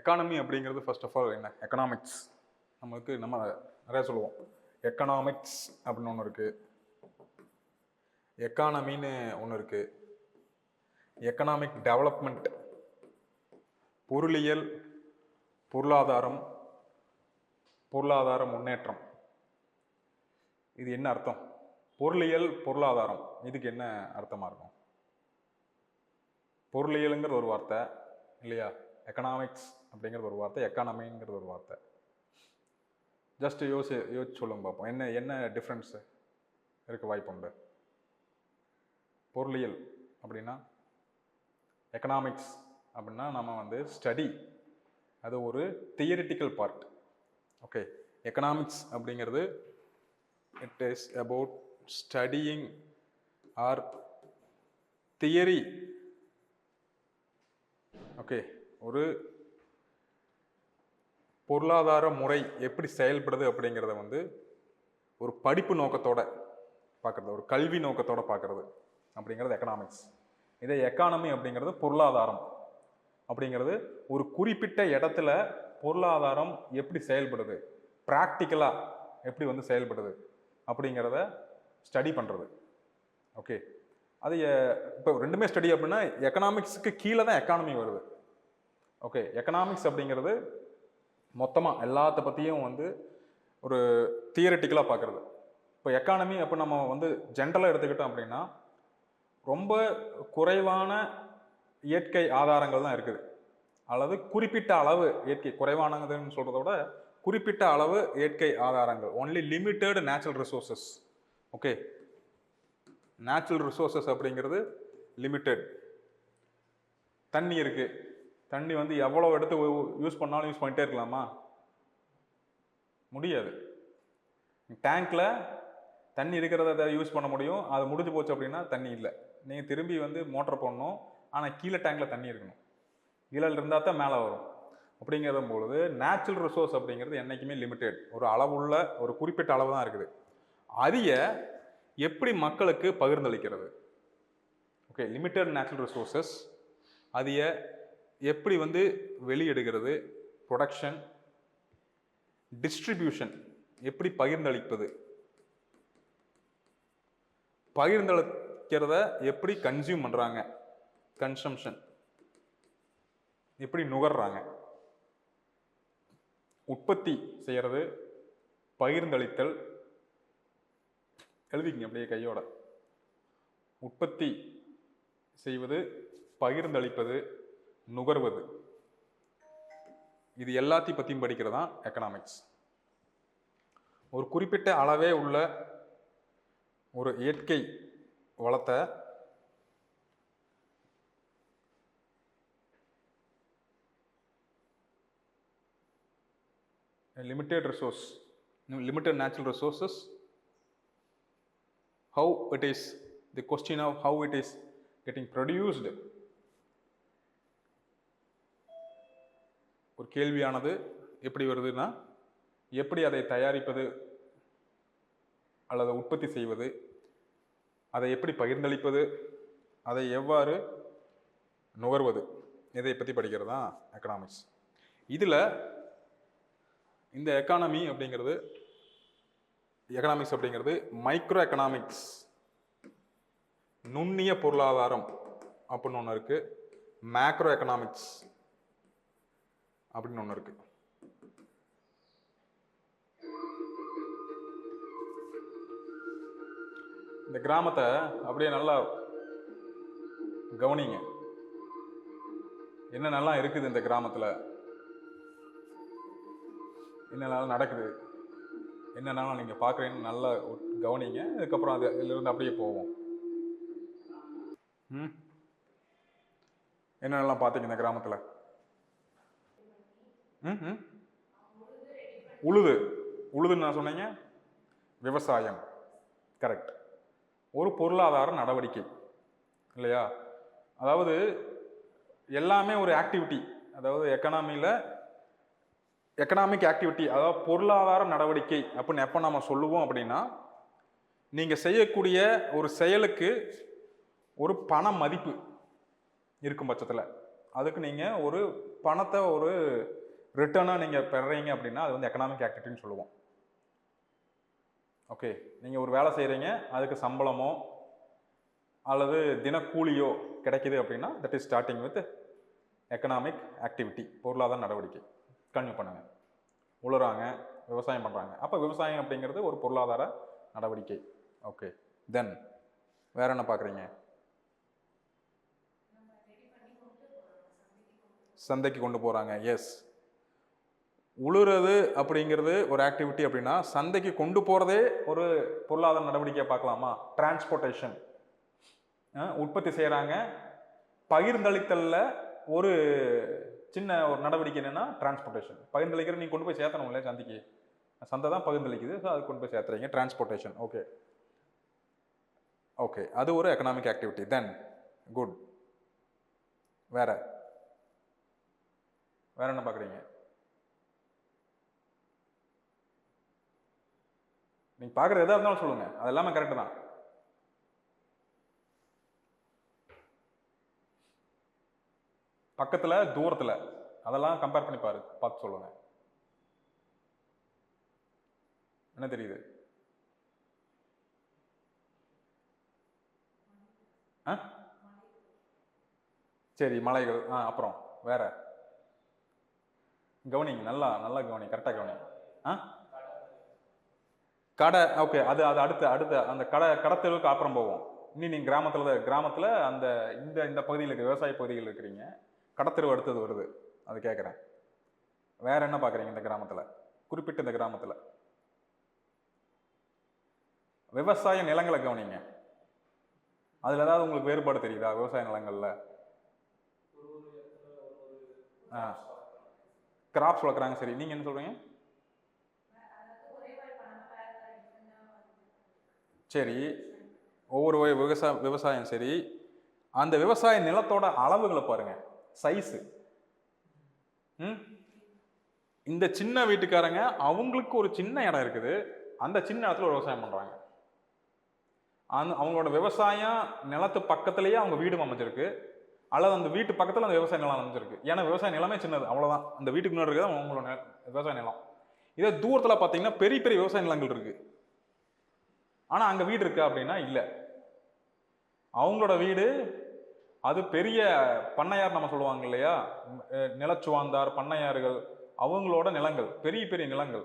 Economy அப்படிங்கிறது first of all என்ன? Economics நம்மளுக்கு நம்ம நிறைய சொல்லுவோம். எக்கனாமிக்ஸ் அப்படின்னு ஒன்று இருக்குது எக்கானமின்னு ஒன்று இருக்குது எக்கனாமிக் டெவலப்மெண்ட் பொருளியல் பொருளாதாரம் பொருளாதார முன்னேற்றம். இது என்ன அர்த்தம்? பொருளியல் பொருளாதாரம். இதுக்கு என்ன அர்த்தமாக இருக்கும்? பொருளியலுங்கிற ஒரு வார்த்தை இல்லையா? எக்கனாமிக்ஸ் அப்படிங்கிற ஒரு வார்த்தை எக்கானமிங்கிற ஒரு வார்த்தை. ஜஸ்ட் யோசி யோசிச்சு சொல்லுங்க பார்ப்போம் என்ன என்ன டிஃப்ரென்ஸு இருக்க வாய்ப்புண்டு பொருளியல் அப்படின்னா எக்கனாமிக்ஸ் அப்படின்னா நம்ம வந்து ஸ்டடி அது ஒரு தியரிட்டிக்கல் பார்ட் ஓகே எக்கனாமிக்ஸ் அப்படிங்கிறது it is about studying our theory okay ஒரு பொருளாதார முறை எப்படி செயல்படுது அப்படிங்கிறத வந்து ஒரு படிப்பு நோக்கத்தோட பார்க்குறது ஒரு கல்வி நோக்கத்தோட பார்க்குறது அப்படிங்கிறது எக்கனாமிக்ஸ் இதே எக்கானமி அப்படிங்கிறது பொருளாதாரம் அப்படிங்கிறது ஒரு குறிப்பிட்ட இடத்துல பொருளாதாரம் எப்படி செயல்படுது ப்ராக்டிக்கலாக எப்படி வந்து செயல்படுது அப்படிங்கிறத ஸ்டடி பண்ணுறது ஓகே அது இப்போ ரெண்டுமே ஸ்டடி அப்படின்னா எக்கனாமிக்ஸுக்கு கீழே தான் எக்கானமி வருது. ஓகே எக்கனாமிக்ஸ் அப்படிங்கிறது மொத்தமாக எல்லாத்த பற்றியும் வந்து ஒரு தியரட்டிக்கலாக பார்க்குறது இப்போ எக்கானமி அப்போ நம்ம வந்து ஜென்ரலாக எடுத்துக்கிட்டோம் அப்படின்னா ரொம்ப குறைவான இயற்கை ஆதாரங்கள் தான் இருக்குது. அல்லது குறிப்பிட்ட அளவு இயற்கை குறைவானதுன்னு சொல்கிறத விட குறிப்பிட்ட அளவு இயற்கை ஆதாரங்கள். Only limited natural resources okay natural resources அப்படிங்கிறது லிமிட்டெட் தண்ணி இருக்குது தண்ணி வந்து எவ்வளோ எடுத்து யூஸ் பண்ணாலும் யூஸ் பண்ணிட்டே இருக்கலாமா? முடியாது. டேங்க்கில் தண்ணி இருக்கிறத யூஸ் பண்ண முடியும். அது முடிஞ்சு போச்சு அப்படின்னா தண்ணி இல்லை. நீங்கள் திரும்பி வந்து மோட்டர் போடணும். ஆனால் கீழே டேங்கில் தண்ணி இருக்கணும். கீழே இருந்தால் தான் மேலே வரும். அப்படிங்கிற பொழுது நேச்சுரல் ரிசோர்ஸ் அப்படிங்கிறது என்றைக்குமே லிமிட்டெட் ஒரு அளவுள்ள ஒரு குறிப்பிட்ட அளவு தான் இருக்குது. அதைய எப்படி மக்களுக்கு பகிர்ந்தளிக்கிறது? ஓகே லிமிட்டட் நேச்சுரல் ரிசோர்ஸஸ் அதைய எப்படி வந்து வெளியிடுகிறது? ப்ரொடக்ஷன் டிஸ்ட்ரிபியூஷன் எப்படி பகிர்ந்தளிப்பது? பகிர்ந்தளிக்கிறத எப்படி கன்சியூம் பண்ணுறாங்க கன்சம்ஷன் எப்படி நுகர்றாங்க? உற்பத்தி செய்கிறது பகிர்ந்தளித்தல். எழுதிக்கங்க அப்படியே கையோட. உற்பத்தி செய்வது பகிர்ந்தளிப்பது. நுகர்வது இது எல்லாத்தையும் பற்றியும் படிக்கிறது தான் எக்கனாமிக்ஸ் ஒரு குறிப்பிட்ட அளவே உள்ள ஒரு இயற்கை வளத்தை limited resource limited natural resources how it is the question of how it is getting produced ஒரு கேள்வியானது எப்படி வருதுன்னா எப்படி அதை தயாரிப்பது அல்லது உற்பத்தி செய்வது அதை எப்படி பகிர்ந்தளிப்பது அதை எவ்வாறு நுகர்வது இதை பற்றி படிக்கிறது தான் எக்கனாமிக்ஸ் இதில் இந்த எக்கானமி அப்படிங்கிறது எக்கனாமிக்ஸ் அப்படிங்கிறது மைக்ரோ எக்கனாமிக்ஸ் நுண்ணிய பொருளாதாரம் அப்படின்னு ஒன்று இருக்குது மேக்ரோ எக்கனாமிக்ஸ் அப்படின்னு ஒன்று இருக்குது இந்த கிராமத்தை அப்படியே நல்லா கவனிங்க. என்னென்னலாம் இருக்குது இந்த கிராமத்தில்? என்னென்னலாம் நடக்குது? என்னென்னலாம் நீங்கள் பார்க்குறீங்கன்னு நல்லா கவனிங்க. அதுக்கப்புறம் அது இதிலிருந்து அப்படியே போவோம். ம்? என்னென்னலாம் பார்த்தீங்க இந்த கிராமத்தில்? உழுது. உழுதுன்னு நான் சொன்னீங்க? விவசாயம். கரெக்ட் ஒரு பொருளாதார நடவடிக்கை. இல்லையா? அதாவது எல்லாமே ஒரு ஆக்டிவிட்டி அதாவது எக்கனாமியில் எக்கனாமிக் ஆக்டிவிட்டி அதாவது பொருளாதார நடவடிக்கை அப்படின்னு எப்போ நம்ம சொல்லுவோம் அப்படின்னா நீங்கள் செய்யக்கூடிய ஒரு செயலுக்கு ஒரு பண மதிப்பு இருக்கும் பட்சத்தில். அதுக்கு நீங்கள் ஒரு பணத்தை ஒரு ரிட்டர்னாக நீங்கள் பெறுறீங்க அப்படின்னா அது வந்து எக்கனாமிக் ஆக்டிவிட்டின்னு சொல்லுவோம். ஓகே நீங்கள் ஒரு வேலை செய்கிறீங்க அதுக்கு சம்பளமோ அல்லது தினக்கூலியோ கிடைக்குது அப்படின்னா that is starting with economic activity பொருளாதார நடவடிக்கை. கன்யூ பண்ணுங்கள் உழுறாங்க விவசாயம் பண்ணுறாங்க அப்போ விவசாயம் அப்படிங்கிறது ஒரு பொருளாதார நடவடிக்கை. ஓகே தென் வேற என்ன பார்க்குறீங்க? சந்தைக்கு கொண்டு போகிறாங்க எஸ் உழுறது அப்படிங்கிறது ஒரு ஆக்டிவிட்டி அப்படின்னா சந்தைக்கு கொண்டு போகிறதே ஒரு பொருளாதார நடவடிக்கையை பார்க்கலாமா? டிரான்ஸ்போர்ட்டேஷன் உற்பத்தி செய்கிறாங்க பகிர்ந்தளித்தலில் ஒரு சின்ன ஒரு நடவடிக்கை என்னென்னா டிரான்ஸ்போர்ட்டேஷன் பகிர்ந்தளிக்கிற நீங்கள் கொண்டு போய் சேர்த்தணும் இல்லையா சந்தைக்கு? சந்தை தான் பகிர்ந்தளிக்குது ஸோ அது கொண்டு போய் சேர்த்துறீங்க. டிரான்ஸ்போர்ட்டேஷன் ஓகே ஓகே அது ஒரு எக்கனாமிக் ஆக்டிவிட்டி தென் குட் வேற? வேற என்ன பார்க்குறீங்க? நீங்கள் பார்க்குறது எதாக இருந்தாலும் சொல்லுங்கள் அது எல்லாமே கரெக்டு தான். பக்கத்தில் தூரத்தில். அதெல்லாம் கம்பேர் பண்ணி பாரு பார்த்து சொல்லுங்க. என்ன தெரியுது? ஆ? சரி மலைகள். ஆ அப்புறம் வேற. கவனிங்க நல்லா நல்லா கவனி கரெக்டாக கவனி. ஆ? கடை ஓகே அது அது அடுத்த அடுத்த அந்த கடை கடத்தலுக்கு அப்புறம் போவோம். இன்னும் நீங்கள் கிராமத்தில் கிராமத்தில் அந்த இந்த இந்த பகுதியில் இருக்க விவசாய பகுதியில் இருக்கிறீங்க கடத்தெருவு அடுத்தது வருது. அது கேட்குறேன் வேற என்ன பார்க்குறீங்க இந்த கிராமத்தில்? குறிப்பிட்ட இந்த கிராமத்தில். விவசாய நிலங்களை கவனிங்க. அதில் ஏதாவது உங்களுக்கு வேறுபாடு தெரியுதா விவசாய நிலங்களில்? ஆ. கிராப்ஸ் வளர்க்குறாங்க சரி. நீங்கள் என்ன சொல்கிறீங்க சரி ஒவ்வொரு விவசாய விவசாயம் சரி அந்த விவசாய நிலத்தோட அளவுகளை பாருங்க. சைஸு ம்? இந்த சின்ன வீட்டுக்காரங்க அவங்களுக்கு ஒரு சின்ன இடம் இருக்குது. அந்த சின்ன இடத்துல ஒரு விவசாயம் பண்ணுறாங்க அந்த அவங்களோட விவசாயம் நிலத்து பக்கத்துலேயே அவங்க வீடும் அமைஞ்சிருக்கு. அல்லது அந்த வீட்டு பக்கத்தில் அந்த விவசாய நிலம் அமைஞ்சிருக்கு. ஏன்னா விவசாய நிலமே சின்னது. அவ்வளோதான் அந்த வீட்டுக்கு முன்னாடி இருக்கிறது அவங்களோட விவசாய நிலம். இதே தூரத்தில் பார்த்தீங்கன்னா பெரிய பெரிய விவசாய நிலங்கள் இருக்குது ஆனால் அங்கே வீடு இருக்கா அப்படின்னா இல்லை. அவங்களோட வீடு அது பெரிய பண்ணையார் நம்ம சொல்லுவாங்க இல்லையா? நிலச்சுவாந்தார் பண்ணையார்கள் அவங்களோட நிலங்கள் பெரிய பெரிய நிலங்கள்.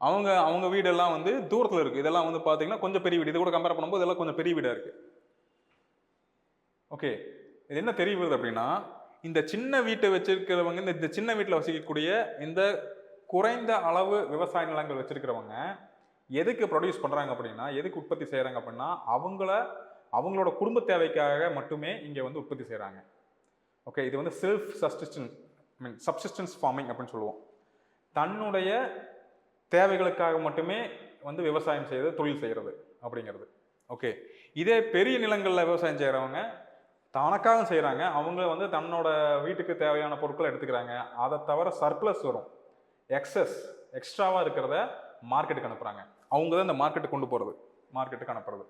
அவங்க அவங்க வீடெல்லாம் வந்து தூரத்தில் இருக்குது இதெல்லாம் வந்து பார்த்தீங்கன்னா கொஞ்சம் பெரிய வீடு. இது கூட கம்பேர் பண்ணும்போது இதெல்லாம் கொஞ்சம் பெரிய வீடாக இருக்குது ஓகே இது என்ன தெரிய வருது அப்படின்னா இந்த சின்ன வீட்டை வச்சிருக்கிறவங்க இந்த- இந்த சின்ன வீட்டில் வசிக்கக்கூடிய இந்த குறைந்த அளவு விவசாய நிலங்கள் வச்சிருக்கிறவங்க எதுக்கு ப்ரொடியூஸ் பண்ணுறாங்க அப்படின்னா எதுக்கு உற்பத்தி செய்கிறாங்க அப்படின்னா அவங்கள அவங்களோட குடும்ப தேவைக்காக மட்டுமே இங்கே வந்து உற்பத்தி செய்கிறாங்க ஓகே இது வந்து செல்ஃப் சஸ்டிஸ்டன் மீன் சப்சிஸ்டன்ஸ் ஃபார்மிங் அப்படின்னு சொல்லுவோம். தன்னுடைய தேவைகளுக்காக மட்டுமே வந்து விவசாயம் செய்கிறது தொழில் செய்கிறது அப்படிங்கிறது. ஓகே இதே பெரிய நிலங்களில் விவசாயம் செய்கிறவங்க தனக்காக செய்கிறாங்க அவங்க வந்து தன்னோட வீட்டுக்கு தேவையான பொருட்களை எடுத்துக்கிறாங்க. அதை தவிர சர்ப்ளஸ் வரும். எக்ஸஸ் எக்ஸ்ட்ராவாக இருக்கிறத மார்க்கெட்டுக்கு அனுப்புகிறாங்க அவங்க தான் இந்த மார்க்கெட்டுக்கு கொண்டு போகிறது மார்க்கெட்டுக்கு அனுப்புறது.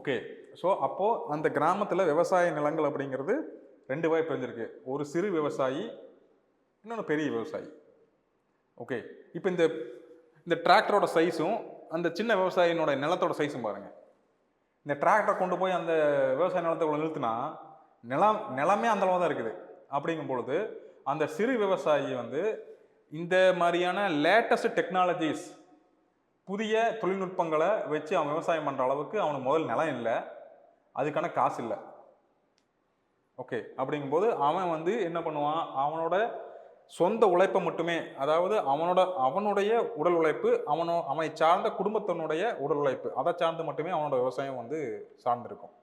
ஓகே ஸோ அப்போது அந்த கிராமத்தில் விவசாய நிலங்கள் அப்படிங்கிறது ரெண்டு வகை பிரிஞ்சிருக்கு. ஒரு சிறு விவசாயி இன்னொன்று பெரிய விவசாயி. ஓகே இப்போ இந்த இந்த டிராக்டரோட சைஸும் அந்த சின்ன விவசாயினோட நிலத்தோட சைஸும் பாருங்கள் இந்த டிராக்டரை கொண்டு போய் அந்த விவசாய நிலத்தை நிறுத்தினா நிலம் நிலமே அந்த தான் இருக்குது. அப்படிங்கும் பொழுது அந்த சிறு விவசாயி வந்து இந்த மாதிரியான லேட்டஸ்ட் டெக்னாலஜிஸ் புதிய தொழில்நுட்பங்களை வச்சு அவன் விவசாயம் பண்ணுற அளவுக்கு அவனுக்கு முதல் நிலம் இல்லை. அதுக்கான காசு இல்லை. ஓகே அப்படிங்கும்போது அவன் வந்து என்ன பண்ணுவான்? அவனோட சொந்த உழைப்பை மட்டுமே அதாவது அவனோட அவனுடைய உடல் உழைப்பு அவனோ அவனை சார்ந்த குடும்பத்தினுடைய உடல் உழைப்பு அதை சார்ந்து மட்டுமே அவனோட விவசாயம் வந்து சார்ந்திருக்கும்.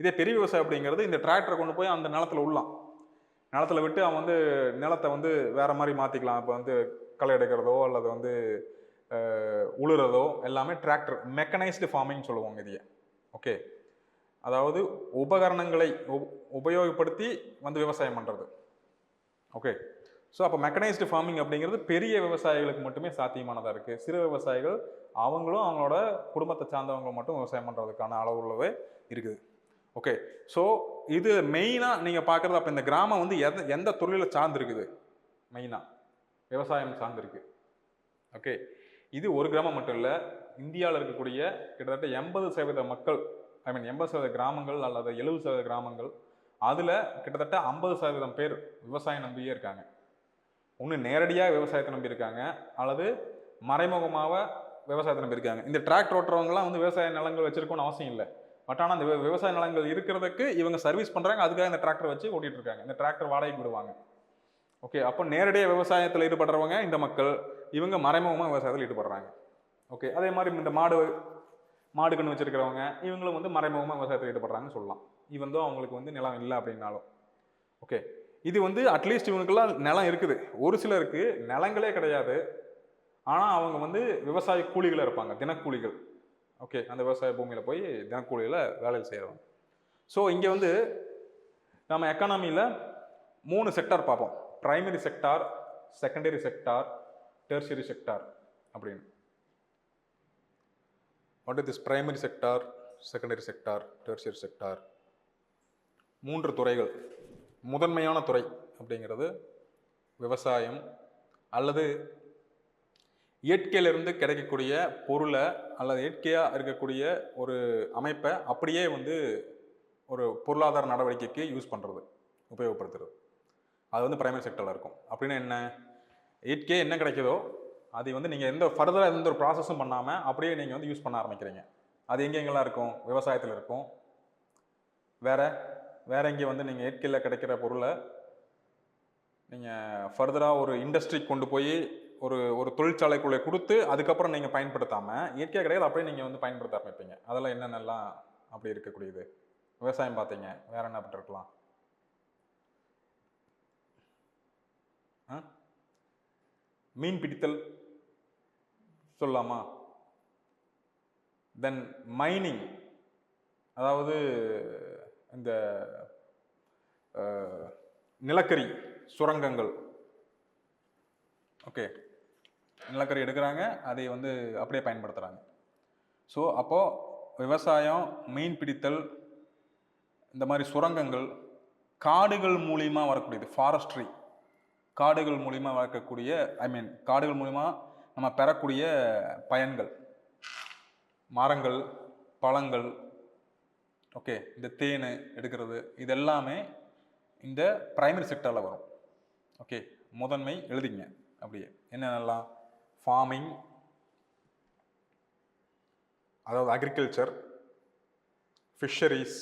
இதே பெரிய விவசாயம் அப்படிங்கிறது இந்த டிராக்டரை கொண்டு போய் அந்த நிலத்தில் உள்ளான் நிலத்துல விட்டு அவன் வந்து நிலத்தை வந்து வேறு மாதிரி மாற்றிக்கலாம் இப்போ வந்து களை எடுக்கிறதோ அல்லது வந்து உழுறதோ எல்லாமே டிராக்டர் மெக்கனைஸ்டு ஃபார்மிங் சொல்லுவாங்க இதையே. ஓகே அதாவது உபகரணங்களை உபயோகப்படுத்தி வந்து விவசாயம் பண்ணுறது ஓகே ஸோ அப்போ மெக்கனைஸ்டு ஃபார்மிங் அப்படிங்கிறது பெரிய விவசாயிகளுக்கு மட்டுமே சாத்தியமானதாக இருக்குது சிறு விவசாயிகள் அவங்களும் அவங்களோட குடும்பத்தை சார்ந்தவங்க மட்டும் விவசாயம் பண்ணுறதுக்கான அளவுள்ளவே இருக்குது. ஓகே ஸோ இது மெயினாக நீங்கள் பார்க்குறது அப்போ இந்த கிராமம் வந்து எந்த எந்த தொழிலை சார்ந்திருக்குது? மெயினாக விவசாயம் சார்ந்திருக்கு. ஓகே இது ஒரு கிராமம் மட்டும் இல்லை இந்தியாவில் இருக்கக்கூடிய கிட்டத்தட்ட எண்பது சதவீத மக்கள் ஐ மீன் எண்பது சதவீத கிராமங்கள் அல்லது எழுபது சதவீத கிராமங்கள் அதில் கிட்டத்தட்ட ஐம்பது சதவீதம் பேர் விவசாயம் நம்பியே இருக்காங்க. ஒன்று நேரடியாக விவசாயத்தை நம்பி இருக்காங்க அல்லது மறைமுகமாக விவசாயத்தை நம்பி இருக்காங்க. இந்த டிராக்டர் ஓட்டுறவங்கலாம் வந்து விவசாய நிலங்கள் வச்சுருக்கோன்னு அவசியம் இல்லை. பட் ஆனால் அந்த விவசாய நிலங்கள் இருக்கிறதுக்கு இவங்க சர்வீஸ் பண்ணுறாங்க அதுக்காக இந்த டிராக்டர் வச்சு ஓட்டிட்டு இருக்காங்க இந்த டிராக்டர் வாடகைக்கு விடுவாங்க ஓகே அப்போ நேரடியாக விவசாயத்தில் ஈடுபடுறவங்க இந்த மக்கள் இவங்க மறைமுகமாக விவசாயத்தில் ஈடுபடுறாங்க. ஓகே அதே மாதிரி இந்த மாடு மாடு கன்று வச்சுருக்கிறவங்க இவங்களும் வந்து மறைமுகமாக விவசாயத்தில் ஈடுபடுறாங்கன்னு சொல்லலாம். இவன் தான் அவங்களுக்கு வந்து நிலம் இல்லை அப்படின்னாலும். ஓகே இது வந்து அட்லீஸ்ட் இவனுக்கெல்லாம் நிலம் இருக்குது. ஒரு சிலருக்கு நிலங்களே கிடையாது. ஆனால் அவங்க வந்து விவசாய கூலிகளாக இருப்பாங்க தினக்கூலிகள். ஓகே அந்த விவசாய பூமியில் போய் தினக்கூலியில் வேலையில் செய்கிறோம் ஸோ இங்கே வந்து நம்ம எக்கானமியில் மூணு செக்டார் பார்ப்போம். Primary sector secondary sector tertiary sector அப்படின்னு. What is this primary sector secondary sector tertiary sector மூன்று துறைகள். முதன்மையான துறை அப்படிங்கிறது விவசாயம் அல்லது இயற்கையிலிருந்து கிடைக்கக்கூடிய பொருளை அல்லது இயற்கையாக இருக்கக்கூடிய ஒரு அமைப்பை அப்படியே வந்து ஒரு பொருளாதார நடவடிக்கைக்கு யூஸ் பண்ணுறது உபயோகப்படுத்துறது. அது வந்து பிரைமரி செக்டரில் இருக்கும். அப்படின்னா என்ன? இயற்கையே என்ன கிடைக்குதோ அதை வந்து நீங்கள் எந்த ஃபர்தராக எந்த ஒரு ப்ராசஸும் பண்ணாமல் அப்படியே நீங்கள் வந்து யூஸ் பண்ண ஆரம்பிக்கிறீங்க. அது எங்கெங்கெல்லாம் இருக்கும்? விவசாயத்தில் இருக்கும். வேறு வேறு எங்கே வந்து நீங்கள் இயற்கையில் கிடைக்கிற பொருளை நீங்கள் ஃபர்தராக ஒரு இண்டஸ்ட்ரிக்கு கொண்டு போய் ஒரு ஒரு தொழிற்சாலைக்குள்ளே கொடுத்து அதுக்கப்புறம் நீங்கள் பயன்படுத்தாமல் இயற்கையாக கிடையாது அப்படியே நீங்கள் வந்து பயன்படுத்த ஆரம்பிப்பீங்க. அதெல்லாம் என்னென்னலாம் அப்படி இருக்கக்கூடியது? விவசாயம் பார்த்தீங்க வேற என்ன பண்ணிருக்கலாம் ஆ? மீன் பிடித்தல் சொல்லலாமா? தென் மைனிங் அதாவது இந்த நிலக்கரி சுரங்கங்கள். ஓகே நிலக்கரி எடுக்கிறாங்க அதை வந்து அப்படியே பயன்படுத்துகிறாங்க ஸோ அப்போது விவசாயம் மீன் பிடித்தல் இந்த மாதிரி சுரங்கங்கள் காடுகள் மூலிமா வரக்கூடியது ஃபாரஸ்ட்ரி காடுகள் மூலிமா வளர்க்கக்கூடிய ஐ மீன் காடுகள் மூலிமா நம்ம பெறக்கூடிய பயன்கள். மரங்கள் பழங்கள் ஓகே இந்த தேன் எடுக்கிறது இது எல்லாமே இந்த பிரைமரி செக்டரில் வரும். ஓகே முதன்மை எழுதிங்க அப்படியே. என்னென்னலாம்? ஃபார்மிங் அதாவது அக்ரிகல்ச்சர் ஃபிஷரிஸ்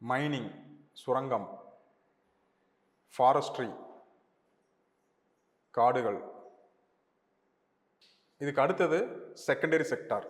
மைனிங் சுரங்கம் ஃபாரஸ்ட்ரி காடுகள். இதுக்கு அடுத்தது செகண்டரி செக்டார்